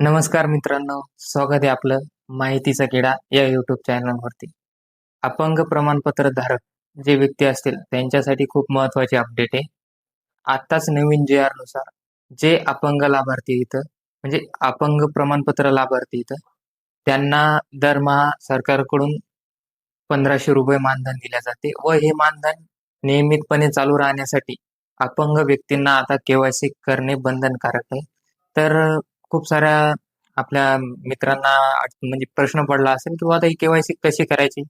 नमस्कार मित्रांनो स्वागत आहे आपलं माहितीचा किडा या युट्यूब चॅनलवरती अपंग प्रमाणपत्र धारक जे व्यक्ती असतील त्यांच्यासाठी खूप महत्वाची अपडेट आहे. आत्ताच नवीन जे आरनुसार जे अपंग लाभार्थी इथं म्हणजे अपंग प्रमाणपत्र लाभार्थी इथं त्यांना दरमहा सरकारकडून पंधराशे रुपये मानधन दिले जाते व हे मानधन नियमितपणे चालू राहण्यासाठी अपंग व्यक्तींना आता केवायसी करणे बंधनकारक आहे. तर खूप साऱ्या आपल्या मित्रांना म्हणजे प्रश्न पडला असेल किंवा आता ही केवायसी कशी करायची?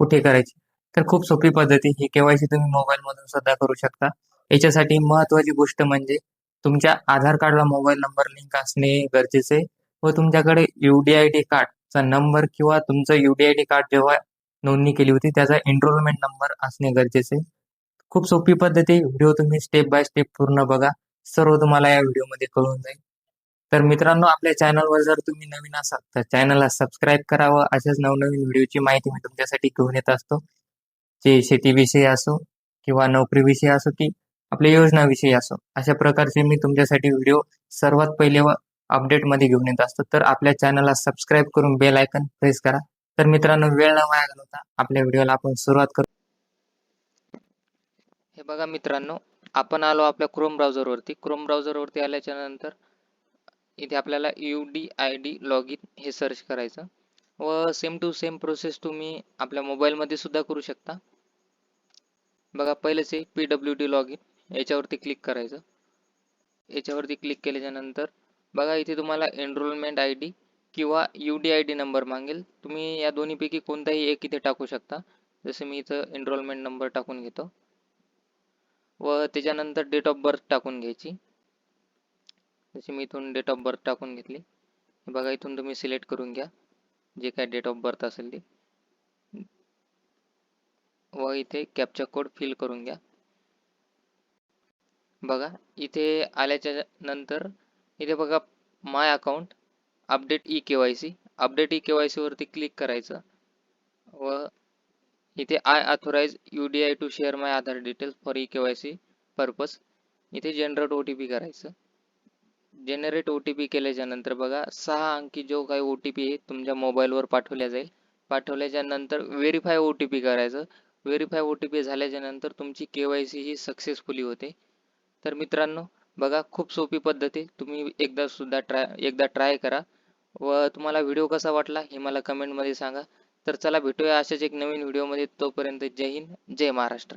कुठे करायची? तर खूप सोपी पद्धती. ही केवायसी तुम्ही मोबाईल मधून सुद्धा करू शकता. याच्यासाठी महत्वाची गोष्ट म्हणजे तुमच्या आधार कार्डला मोबाईल नंबर लिंक असणे गरजेचे व तुमच्याकडे युडीआयडी कार्डचा नंबर किंवा तुमचं युडीआयडी कार्ड जेव्हा नोंदणी केली होती त्याचा एनरोलमेंट नंबर असणे गरजेचे. खूप सोपी पद्धती. व्हिडिओ तुम्ही स्टेप बाय स्टेप पूर्ण बघा. सर्व तुम्हाला या व्हिडिओमध्ये कळून जाईल. तर मित्रांनो आपल्या चॅनलवर जर तुम्ही नवीन असाल तर चॅनलला सबस्क्राईब करावं. अशाच नवनवीन व्हिडिओची माहिती मी तुमच्यासाठी घेऊन येत असतो. जे शेतीविषयी असो किंवा नोकरीविषयी असो की आपल्या योजनाविषयी असो अशा प्रकारचे मी तुमच्यासाठी व्हिडिओ सर्वात पहिले व अपडेटमध्ये घेऊन येत असतो. तर आपल्या चॅनलला सबस्क्राईब करून बेल आयकन प्रेस करा. तर मित्रांनो वेळ न वाया घालवता आपल्या व्हिडिओला आपण सुरुवात करू. हे बघा मित्रांनो आपण आलो आपल्या क्रोम ब्राउझरवरती क्रोम ब्राउझरवरती आल्याच्यानंतर इथे आपल्याला U D I D log in हे सर्च करायचं. व सेम टू सेम प्रोसेस तुम्ही आपल्या मोबाईलमध्ये सुद्धा करू शकता. बघा पहिलेच आहे P W D log in याच्यावरती क्लिक करायचं. याच्यावरती क्लिक केल्याच्यानंतर बघा इथे तुम्हाला एनरोलमेंट आय डी किंवा U D I D number मागेल. तुम्ही या दोन्हीपैकी कोणताही एक इथे टाकू शकता. जसे मी इथं एनरोलमेंट नंबर टाकून घेतो. व त्याच्यानंतर डेट ऑफ बर्थ टाकून घ्यायची. जसे मी इथून डेट ऑफ बर्थ टाकून घेतली. बघा इथून तुम्ही सिलेक्ट करून घ्या. जे काय डेट ऑफ बर्थ असेल ते. व इथे कॅपचा कोड फिल करून घ्या. बघा इथे आल्याच्यानंतर इथे बघा my account update e K Y C update e K Y वरती क्लिक करायचं. व इथे I authorize U D I to share my Aadhaar details for e K Y C purpose इथे जनरेट ओ टी पी करायचं. Generate O T P केल्याच्यानंतर बघा सहा अंकी जो काही ओ टी पी आहे तुमच्या मोबाईलवर पाठवल्या जाईल. पाठवल्याच्या नंतर व्हेरीफाय ओ टी पी करायचं. व्हेरीफाय ओ टी पी झाल्याच्यानंतर तुमची के वाय सी ही सक्सेसफुली होते. तर मित्रांनो बघा खूप सोपी पद्धत आहे. तुम्ही एकदा सुद्धा ट्राय एकदा ट्राय करा. व तुम्हाला व्हिडिओ कसा वाटला हे मला कमेंटमध्ये सांगा. तर चला भेटूया अशाच एक नवीन व्हिडिओमध्ये तोपर्यंत जय हिंद जय महाराष्ट्र.